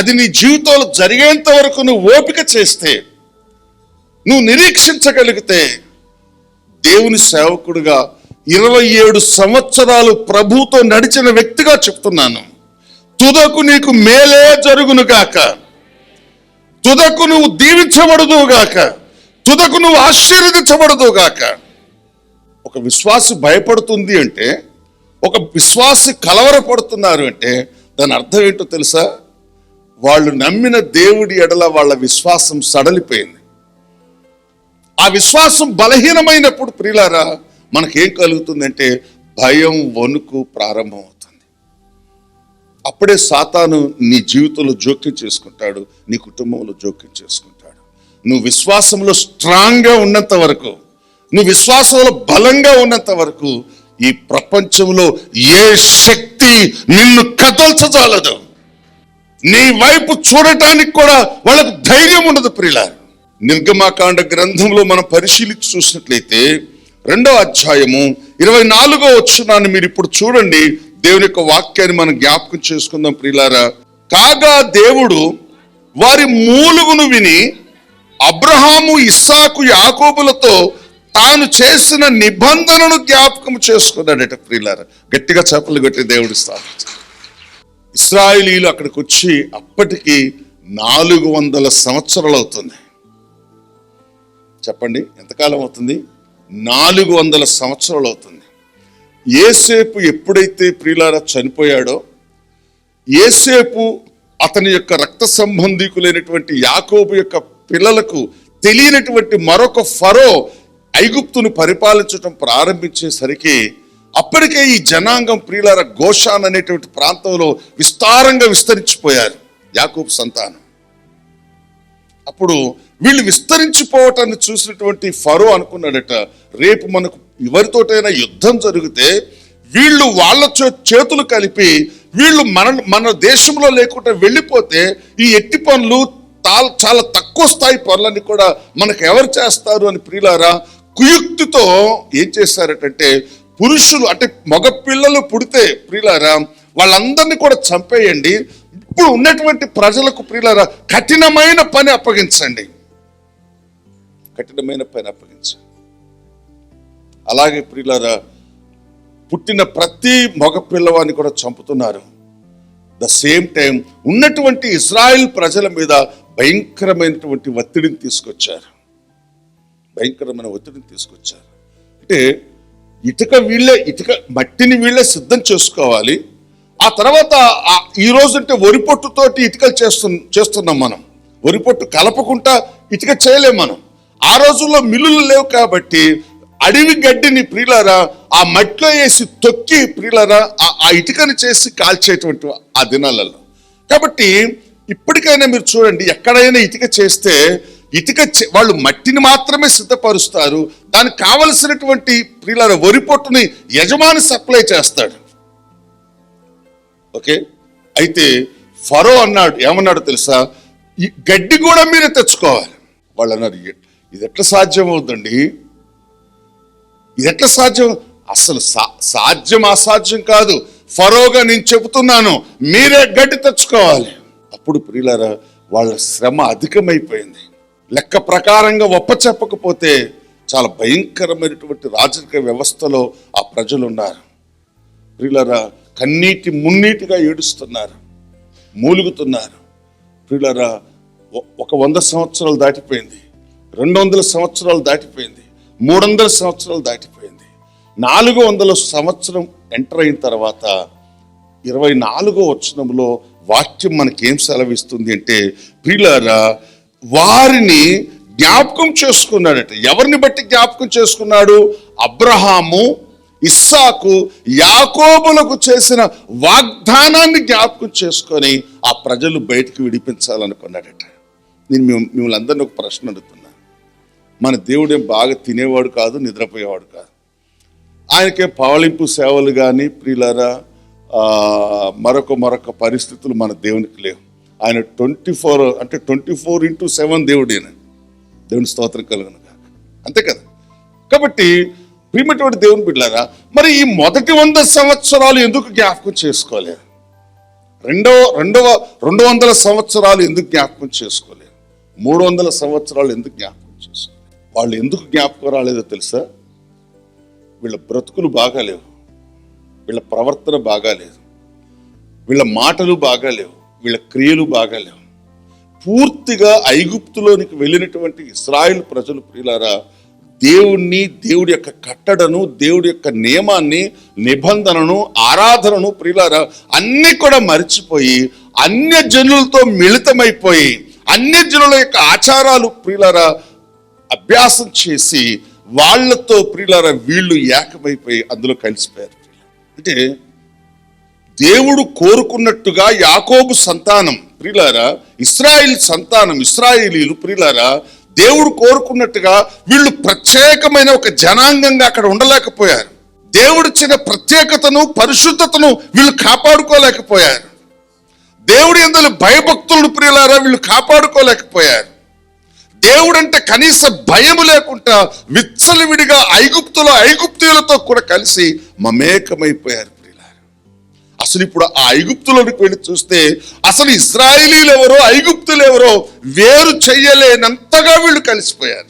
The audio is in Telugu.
అది నీ జీవితంలో జరిగేంత వరకు నువ్వు ఓపిక చేస్తే నువ్వు నిరీక్షించగలిగితే దేవుని సేవకుడుగా ఇరవై ఏడు సంవత్సరాలు ప్రభుతో నడిచిన వ్యక్తిగా చెప్తున్నాను. తుదకు నీకు మేలే జరుగును గాక. తుదకు నువ్వు దీవించబడదు గాక. తుదకు నువ్వు ఆశీర్వదించబడదు గాక. ఒక విశ్వాసి భయపడుతుంది అంటే ఒక విశ్వాసి కలవరపడుతున్నారు అంటే దాని అర్థం ఏంటో తెలుసా? వాళ్ళు నమ్మిన దేవుడి ఎడల వాళ్ళ విశ్వాసం సడలిపోయింది. ఆ విశ్వాసం బలహీనమైనప్పుడు ప్రియులారా మనకేం కలుగుతుందంటే భయం వణుకు ప్రారంభమవుతుంది. అప్పుడే సాతాను నీ జీవితంలో జోక్యం చేసుకుంటాడు నీ కుటుంబంలో జోక్యం చేసుకుంటాడు. నువ్వు విశ్వాసంలో స్ట్రాంగ్గా ఉన్నంత వరకు నువ్వు విశ్వాసంలో బలంగా ఉన్నంత వరకు ఈ ప్రపంచంలో ఏ శక్తి నిన్ను కదల్చజాలదు. నీ వైపు చూడటానికి కూడా వాళ్ళకు ధైర్యం ఉండదు ప్రియులారు. నిర్గమాకాండ గ్రంథంలో మనం పరిశీలించి చూసినట్లయితే రెండో అధ్యాయము ఇరవై నాలుగో వచ్చినాన్ని మీరు ఇప్పుడు చూడండి. దేవుని యొక్క వాక్యాన్ని మనం జ్ఞాపకం చేసుకుందాం ప్రియులారా. కాగా దేవుడు వారి మూలుగును విని అబ్రహాము ఇస్సాకు యాకోబులతో తాను చేసిన నిబంధనను జ్ఞాపకం చేసుకున్నాడట ప్రియులారా. గట్టిగా చెప్పలు గట్టి దేవుడి స్థాపించారు ఇస్రాయిలీలు అక్కడికి వచ్చి అప్పటికి నాలుగు వందల సంవత్సరాలు అవుతుంది. చెప్పండి ఎంతకాలం అవుతుంది? నాలుగు వందల సంవత్సరాలు అవుతుంది. ఏసేపు ఎప్పుడైతే ప్రియులారా చనిపోయాడో ఏసేపు అతని యొక్క రక్త సంబంధికులైనటువంటి యాకోబు యొక్క పిల్లలకు తెలియనటువంటి మరొక ఫరో ఐగుప్తును పరిపాలించడం ప్రారంభించేసరికి అప్పటికే ఈ జనాంగం ప్రియులార గోషాన్ అనేటువంటి ప్రాంతంలో విస్తారంగా విస్తరించిపోయారు. యాకూబ్ సంతానం. అప్పుడు వీళ్ళు విస్తరించిపోవటాన్ని చూసినటువంటి ఫరో అనుకున్నాడట రేపు మనకు ఎవరితోటైనా యుద్ధం జరిగితే వీళ్ళు వాళ్ళ చేతులు కలిపి వీళ్ళు మన మన దేశంలో లేకుండా వెళ్ళిపోతే ఈ ఎట్టి పనులు తా- చాలా తక్కువ స్థాయి పనులన్నీ కూడా మనకు ఎవరు చేస్తారు? అని ప్రియులారా కుయుక్తితో ఏం చేశారటంటే పురుషులు అంటే మగ పిల్లలు పుడితే ప్రియులారా వాళ్ళందరినీ కూడా చంపేయండి. ఇప్పుడు ఉన్నటువంటి ప్రజలకు ప్రియులారా కఠినమైన పని అప్పగించండి. కఠినమైన పని అప్పగించండి. అలాగే ప్రియులారా పుట్టిన ప్రతి మగ పిల్లవాడిని కూడా చంపుతున్నారు. ద సేమ్ టైం ఉన్నటువంటి ఇజ్రాయెల్ ప్రజల మీద భయంకరమైనటువంటి ఒత్తిడిని తీసుకొచ్చారు. భయంకరమైన ఒత్తిడిని తీసుకొచ్చారు. అంటే ఇటుక వీళ్ళే ఇటుక మట్టిని వీళ్ళే సిద్ధం చేసుకోవాలి. ఆ తర్వాత ఈ రోజుంటే వరి పొట్టుతోటి ఇటుకలు చేస్తు చేస్తున్నాం మనం. వరి పొట్టు కలపకుండా ఇటుక చేయలేం మనం. ఆ రోజుల్లో మిల్లులు లేవు కాబట్టి అడవి గడ్డిని ప్రియులరా ఆ మట్టిలో వేసి తొక్కి ప్రియులరా ఆ- ఇటుకను ఇటుకని చేసి కాల్చేటువంటి ఆ దినాలలో. కాబట్టి ఇప్పటికైనా మీరు చూడండి ఎక్కడైనా ఇటుక చేస్తే ఇటుక వాళ్ళు మట్టిని మాత్రమే సిద్ధపరుస్తారు. దానికి కావలసినటువంటి ప్రియుల వరి పొట్టుని యజమాని సప్లై చేస్తాడు. ఓకే? అయితే ఫరో అన్నాడు ఏమన్నాడు తెలుసా? ఈ గడ్డి కూడా మీరే తెచ్చుకోవాలి. వాళ్ళు అన్నారు ఇది ఎట్లా సాధ్యం అవుతుందండి ఇది ఎట్లా సాధ్యం? అసలు సా- సాధ్యం అసాధ్యం కాదు. ఫరోగా నేను చెబుతున్నాను మీరే గడ్డి తెచ్చుకోవాలి. అప్పుడు ప్రియులారా వాళ్ళ శ్రమ అధికమైపోయింది. లెక్క ప్రకారంగా ఒప్ప చెప్పకపోతే చాలా భయంకరమైనటువంటి రాజకీయ వ్యవస్థలో ఆ ప్రజలు ఉన్నారు ప్రియులరా కన్నీటి మున్నీటిగా ఏడుస్తున్నారు మూలుగుతున్నారు. ప్రియులరా ఒక వంద సంవత్సరాలు దాటిపోయింది రెండు వందల సంవత్సరాలు దాటిపోయింది మూడు వందల సంవత్సరాలు దాటిపోయింది. నాలుగు వందల సంవత్సరం ఎంటర్ అయిన తర్వాత ఇరవై నాలుగో వచనంలో వాక్యం మనకేం సెలవిస్తుంది అంటే ప్రియులారా వారిని జ్ఞాపకం చేసుకున్నాడట. ఎవరిని బట్టి జ్ఞాపకం చేసుకున్నాడు? అబ్రహాము ఇస్సాకు యాకోబులకు చేసిన వాగ్దానాన్ని జ్ఞాపకం చేసుకొని ఆ ప్రజలు బయటికి విడిపించాలనుకున్నాడట. నేను మిమ్మల్ని అందరినీ ఒక ప్రశ్న అడుగుతున్నా. మన దేవుడేం బాగా తినేవాడు కాదు నిద్రపోయేవాడు కాదు. ఆయనకే పవళింపు సేవలు కానీ ప్రియులారా మరొక మరొక పరిస్థితులు మన దేవునికి లేవు. ఆయన ట్వంటీ ఫోర్ అంటే ట్వంటీ ఫోర్ ఇంటూ సెవెన్ దేవుడేన? దేవుని స్తోత్రం కలుగును అంతే కదా? కాబట్టి ప్రియమైనటువంటి దేవుని బిడ్డారా మరి ఈ మొదటి వంద సంవత్సరాలు ఎందుకు జ్ఞాపకం చేసుకోలేదు రెండవ రెండవ రెండు వందల సంవత్సరాలు ఎందుకు జ్ఞాపకం చేసుకోలేదు మూడు వందల సంవత్సరాలు ఎందుకు జ్ఞాపకం చేసుకోలేదు వాళ్ళు ఎందుకు జ్ఞాపకం రాలేదో తెలుసా? వీళ్ళ బ్రతుకులు బాగాలేవు. వీళ్ళ ప్రవర్తన బాగాలేదు. వీళ్ళ మాటలు బాగాలేవు. వీళ్ళ క్రియలు బాగాలేవు. పూర్తిగా ఐగుప్తులోనికి వెళ్ళినటువంటి ఇస్రాయిల్ ప్రజలు ప్రియులారా దేవుణ్ణి దేవుడి యొక్క కట్టడను దేవుడి యొక్క నియమాన్ని నిబంధనను ఆరాధనను ప్రియులారా అన్నీ కూడా మర్చిపోయి అన్య జనులతో మిళితమైపోయి అన్య జనుల యొక్క ఆచారాలు ప్రియులారా అభ్యాసం చేసి వాళ్ళతో ప్రియులారా వీళ్ళు ఏకమైపోయి అందులో కలిసిపోయారు. అంటే దేవుడు కోరుకున్నట్టుగా యాకోబు సంతానం. ప్రిలారా ఇస్రాయిల్ సంతానం ఇస్రాయిలీలు ప్రిలారా దేవుడు కోరుకున్నట్టుగా వీళ్ళు ప్రత్యేకమైన ఒక జనాంగంగా అక్కడ ఉండలేకపోయారు. దేవుడిచ్చిన ప్రత్యేకతను పరిశుద్ధతను వీళ్ళు కాపాడుకోలేకపోయారు. దేవుడి ఎందులో భయభక్తులను ప్రియులారా వీళ్ళు కాపాడుకోలేకపోయారు. దేవుడంటే కనీస భయము లేకుండా విచ్చలవిడిగా ఐగుప్తులో ఐగుప్తులతో కూడా కలిసి మమేకమైపోయారు. అసలు ఇప్పుడు ఆ ఐగుప్తులోకి వెళ్ళి చూస్తే అసలు ఇస్రాయిలీలు ఎవరో ఐగుప్తులు ఎవరో వేరు చెయ్యలేనంతగా వీళ్ళు కలిసిపోయారు.